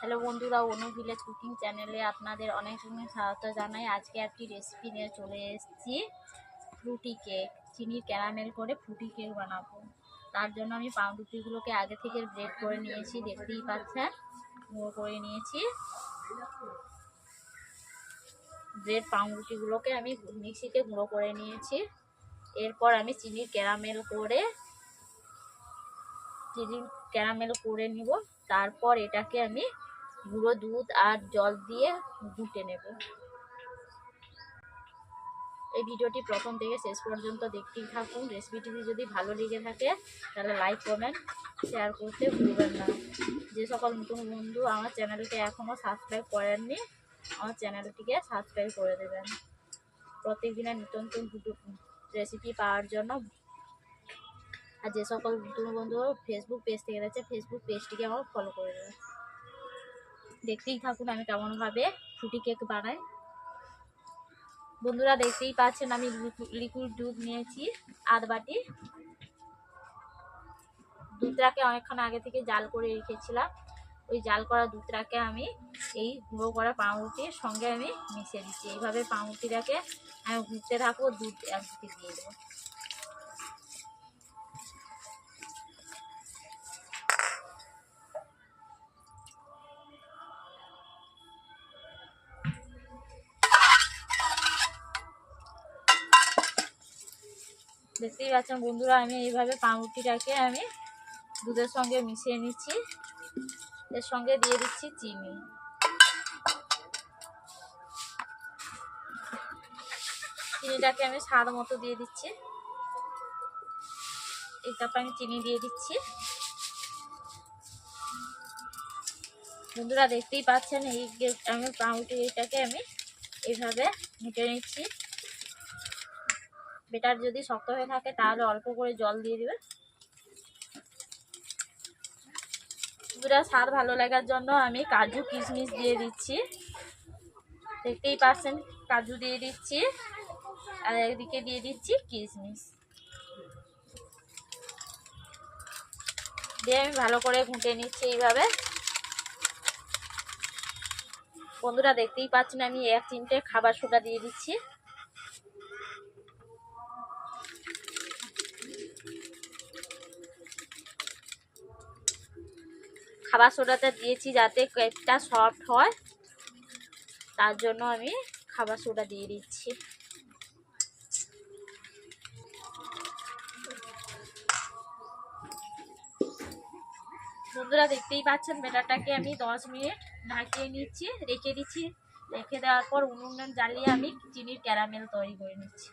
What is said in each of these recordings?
Hello বন্ধুরা, অনু village cooking চ্যানেলে আপনাদের অনেক অনেক স্বাগত জানাই। আজকে একটি রেসিপি নিয়ে চলে এসেছি ফ্রুটি কেক চিনির ক্যারামেল করে ফ্রুটি কেক বানাবো। তার জন্য আমি পাউরুটিগুলোকে আগে থেকে ব্রেড করে নিয়েছি, দেখতেই পাচ্ছেন, গুঁড়ো করে নিয়েছি। ব্রেড পাউরুটিগুলোকে আমি মিক্সিতে গুঁড়ো করে নিয়েছি। এরপর আমি চিনির ক্যারামেল করে চিনি ক্যারামেল করে নিব। তারপর এটাকে আমি গুঁড়ো দুধ আর জল দিয়ে গুটে নেব। এই ভিডিওটি প্রথম থেকে শেষ পর্যন্ত দেখতেই থাকুন। রেসিপিটি যদি ভালো লেগে থাকে, তাহলে লাইক কমেন্ট শেয়ার করতে ভুলবেন না। যে সকল নতুন বন্ধু আমার চ্যানেলকে এখনও সাবস্ক্রাইব করেননি, আমার চ্যানেলটিকে সাবস্ক্রাইব করে দেবেন। প্রত্যেক দিনের নতুন নতুন রেসিপি পাওয়ার জন্য। আর যে সকল নতুন বন্ধু ফেসবুক পেজ থেকে রয়েছে ফেসবুক পেজটিকে আমার ফলো করে দেবেন। দেখতেই থাকুন আমি কেমনভাবে ফ্রুটি কেক বানাই। বন্ধুরা দেখতেই পাচ্ছেন আমি লিকুইড দুধ নিয়েছি, আধ বাটি। দুধটাকে অনেকক্ষণ আগে থেকে জাল করে রেখেছিলাম। ওই জাল করা দুধটাকে আমি এই গুঁড়ো করা পাউরুটির সঙ্গে আমি মিশিয়ে দিচ্ছি। এইভাবে পাউরুটিটাকে আমি ঘুরতে থাকব, দুধ একদিকে দিয়ে দেবো। দেখতেই পাচ্ছেন বন্ধুরা, আমি এইভাবে পাউরুটিটাকে আমি দুধের সঙ্গে মিশিয়ে নিচ্ছি। এর সঙ্গে দিয়ে দিচ্ছি চিনি। চিনিটাকে আমি স্বাদ মতো দিয়ে দিচ্ছি। এই তারপর আমি চিনি দিয়ে দিচ্ছি। বন্ধুরা, দেখতেই পাচ্ছেন এই আমি পাউরুটিটাকে আমি এইভাবে হেঁটে নিচ্ছি। বেটার যদি শক্ত হয়ে থাকে, তাহলে অল্প করে জল দিয়ে দিবে। পুরা স্বাদ ভালো লাগার জন্য আমি কাজু কিশমিশ দিয়ে দিচ্ছি। দেখতেই পাচ্ছেন, কাজু দিয়ে দিচ্ছি। আর একদিকে দিয়ে দিচ্ছি কিশমিশ। দিয়ে আমি ভালো করে ঘুঁটে নিচ্ছি এইভাবে। বন্ধুরা, দেখতেই পাচ্ছেন আমি এক চিমটে খাবার সোডা দিয়ে দিচ্ছি। খাবার সোডাটা দিয়েছি যাতে কেকটা সফট হয়, তার জন্য আমি খাবার সোডা দিয়ে দিচ্ছি। বন্ধুরা, দেখতেই পাচ্ছেন বেটারটাকে আমি দশ মিনিট ঢাকিয়ে নিচ্ছি, রেখে দিচ্ছি। রেখে দেওয়ার পর উনুন জ্বালিয়ে আমি চিনির ক্যারামেল তৈরি করে নিচ্ছি।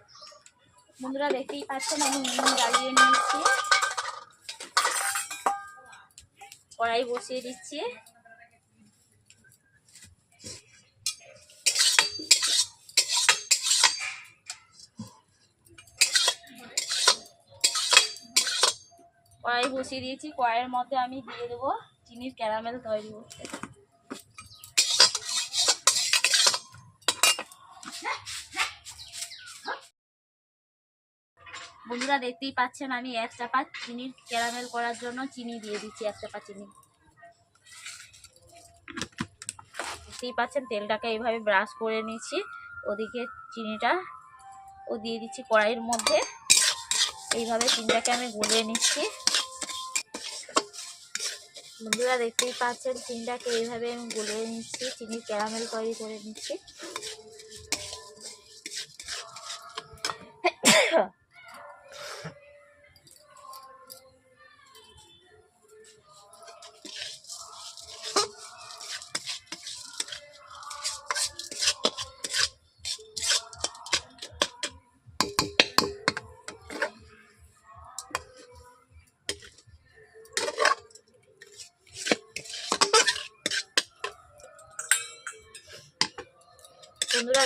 বন্ধুরা, দেখতেই পাচ্ছেন আমি উনুন জ্বালিয়ে নিচ্ছি কড়াই বসিয়ে দিচ্ছি। কড়াই বসিয়ে দিয়েছি। কড়াইয়ের মধ্যে আমি দিয়ে দেবো চিনির ক্যারামেল তৈরি করতে। বন্ধুরা দেখতেই পাচ্ছেন আমি এক চাপা চিনির ক্যারামেল করার জন্য চিনি দিয়ে দিচ্ছি এক চাপা চিনি। দেখতেই পাচ্ছেন তেলটাকে এইভাবে ব্রাশ করে নিচ্ছি। ওদিকে চিনিটা ও দিয়ে দিচ্ছি কড়াইয়ের মধ্যে। এইভাবে চিনিটাকে আমি গলিয়ে নিচ্ছি। বন্ধুরা দেখতেই পাচ্ছেন চিনিটাকে এইভাবে আমি গলিয়ে নিচ্ছি, চিনির ক্যারামেল তৈরি করে নিচ্ছি।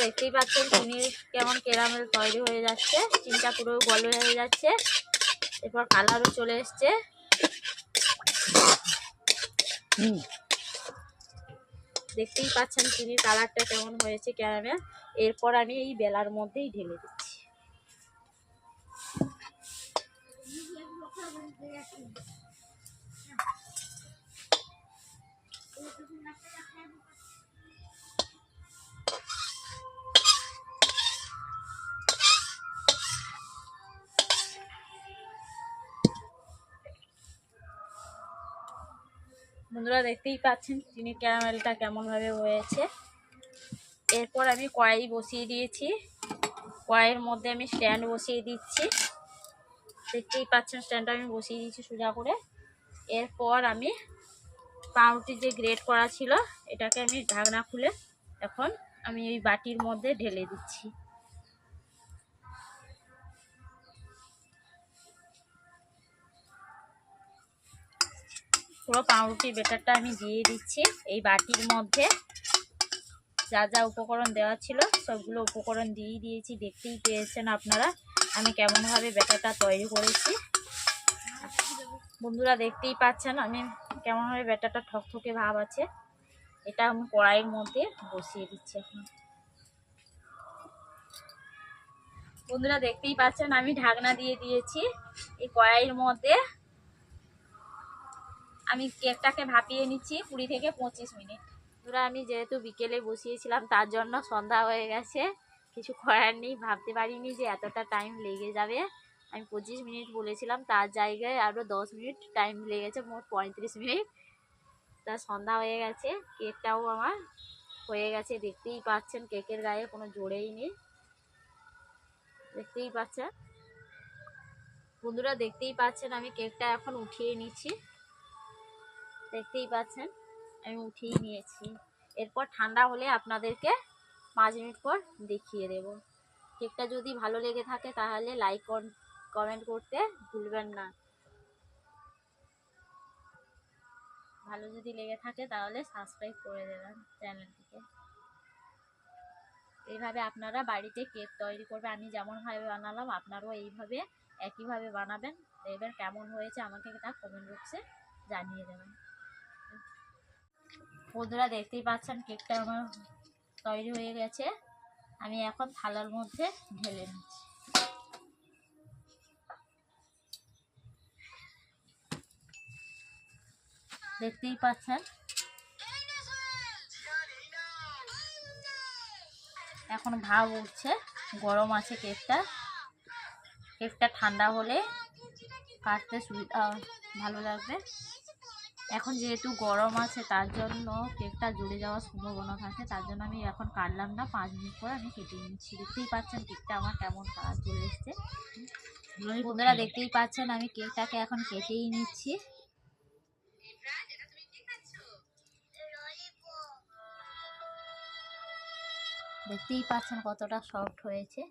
দেখতেই পাচ্ছেন চিনির কেমন ক্যারামেল তৈরি হয়ে যাচ্ছে। চিনিটা পুরো গল হয়ে যাচ্ছে। এরপর কালারও চলে এসছে। দেখতেই পাচ্ছেন চিনির কালারটা কেমন হয়েছে ক্যারামেল। এরপর আমি এই বেলার মধ্যেই ঢেলে দিচ্ছি। বন্ধুরা দেখতেই পাচ্ছেন চিনি ক্যারামেলটা কেমনভাবে হয়েছে। এরপর আমি কড়াই বসিয়ে দিয়েছি। কড়াইয়ের মধ্যে আমি স্ট্যান্ড বসিয়ে দিচ্ছি। দেখতেই পাচ্ছেন স্ট্যান্ডটা আমি বসিয়ে দিয়েছি সোজা করে। এরপর আমি পাউরুটি যে গ্রেট করা ছিল, এটাকে আমি ঢাকনা খুলে এখন আমি ওই বাটির মধ্যে ঢেলে দিচ্ছি। পুরো পাউরুটি বেটারটা আমি দিয়ে দিচ্ছি এই বাটির মধ্যে। যা যা উপকরণ দেওয়া ছিল সবগুলো উপকরণ দিয়ে দিয়েছি, দেখতেই পেয়েছেন আপনারা আমি কেমনভাবে ব্যাটারটা তৈরি করেছি। বন্ধুরা দেখতেই পাচ্ছেন আমি কেমনভাবে ব্যাটারটা ঠকঠকে ভাব আছে। এটা আমি কড়াইয়ের মধ্যে বসিয়ে দিচ্ছি এখন। বন্ধুরা দেখতেই পাচ্ছেন আমি ঢাকনা দিয়ে দিয়েছি। এই কড়াইয়ের মধ্যে আমি কেকটাকে ভাপিয়ে নিচ্ছি কুড়ি থেকে পঁচিশ মিনিট। বন্ধুরা আমি যেহেতু বিকেলে বসিয়েছিলাম, তার জন্য সন্ধ্যা হয়ে গেছে। কিছু করার নেই, ভাবতে পারিনি যে এতটা টাইম লেগে যাবে। আমি পঁচিশ মিনিট বলেছিলাম, তার জায়গায় আরও দশ মিনিট টাইম লেগেছে, মোট পঁয়ত্রিশ মিনিট। তা সন্ধ্যা হয়ে গেছে, কেকটাও আমার হয়ে গেছে। দেখতেই পাচ্ছেন, কেকের গায়ে কোনো জোরেই নেই। দেখতেই পাচ্ছেন। বন্ধুরা, দেখতেই পাচ্ছেন, আমি কেকটা এখন উঠিয়ে নিচ্ছি। দেখতেই পাচ্ছেন, আমি উঠিয়ে নিয়েছি। এরপর ঠান্ডা হলে আপনাদেরকে পাঁচ মিনিট পর দেখিয়ে দেব। কেকটা যদি ভালো লেগে থাকে তাহলে লাইক কমেন্ট করতে ভুলবেন না। ভালো যদি লেগে থাকে তাহলে সাবস্ক্রাইব করে দেবেন চ্যানেলটিকে। এইভাবে আপনারা বাড়িতে কেক তৈরি করবে আমি যেমনভাবে বানালাম, আপনারাও এইভাবে, একইভাবে বানাবেন। এবার কেমন হয়েছে আমাকে তা কমেন্ট বক্সে জানিয়ে দেবেন। বন্ধুরা দেখতেই পাচ্ছেন কেকটা আমার তৈরি হয়ে গেছে। আমি এখন থালার মধ্যে ঢেলে নিচ্ছি। দেখতেই পাচ্ছেন? এখন ভাব উঠছে, গরম আছে কেকটা। কেকটা ঠান্ডা হলে কাটতে সুবিধা, ভালো লাগবে। এখন যেহেতু গরম আছে তার জন্য কেকটা জুড়ে যাওয়ার সম্ভাবনা থাকে তার জন্য আমি এখন কাটলাম না। পাঁচ মিনিট পর আমি কেটে নিচ্ছি। দেখতেই পাচ্ছেন কেকটা আমার কেমন কালার চলে এসছে। বন্ধুরা দেখতেই পাচ্ছেন আমি কেকটাকে এখন কেটেই নিচ্ছি। দেখতেই পাচ্ছেন কতটা সফট হয়েছে।